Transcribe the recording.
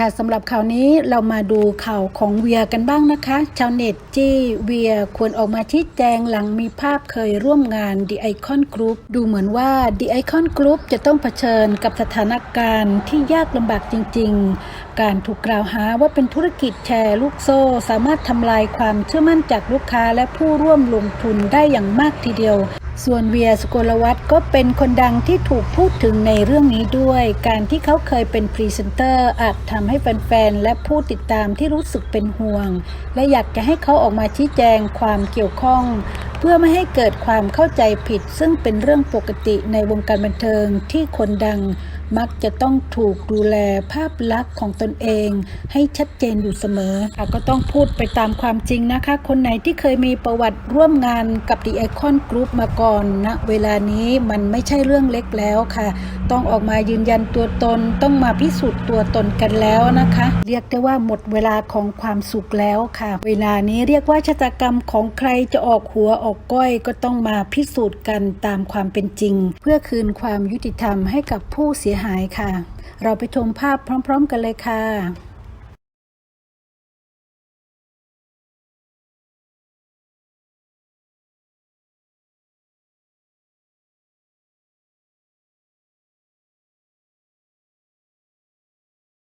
ค่ะสำหรับข่าวนี้เรามาดูข่าวของเวียกันบ้างนะคะ ชาวเน็ตจี้เวียควรออกมาชี้แจงหลังมีภาพเคยร่วมงาน The Icon Group ดูเหมือนว่า The Icon Group จะต้องเผชิญกับสถานการณ์ที่ยากลำบากจริง ๆ การถูกกล่าวหาว่าเป็นธุรกิจแชร์ลูกโซ่ สามารถทำลายความเชื่อมั่นจากลูกค้าและผู้ร่วมลงทุนได้อย่างมากทีเดียว ส่วนเวียสกลวัตก็เป็นคนดังที่ถูกพูดถึงในเรื่องนี้ด้วย การที่เขาเคยเป็นพรีเซนเตอร์อาจทำให้แฟนๆ และผู้ติดตามที่รู้สึกเป็นห่วง และอยากจะให้เขาออกมาชี้แจงความเกี่ยวข้อง เพื่อไม่ให้เกิดความเข้าใจผิด ซึ่งเป็นเรื่องปกติในวงการบันเทิงที่คนดัง มักจะต้องถูกดูแลภาพลักษณ์ของตนเอง ให้ชัดเจนอยู่เสมอค่ะก็ต้องพูดไปตามความจริงนะคะ คนไหนที่เคยมีประวัติร่วมงานกับ The Icon Group มาก่อนนะเวลานี้มันไม่ใช่เรื่องเล็กแล้วค่ะ ต้องออกมายืนยันตัวตนต้องมาพิสูจน์ตัวตนกันแล้วนะคะ เรียกได้ว่าหมดเวลาของความสุขแล้วค่ะ เวลานี้เรียกว่าชะตากรรมของใครจะออกหัวออกก้อยก็ต้องมาพิสูจน์กันตามความเป็นจริง เพื่อคืนความยุติธรรมให้กับผู้เสียหายค่ะ เราไปชมภาพพร้อม ๆ กันเลยค่ะ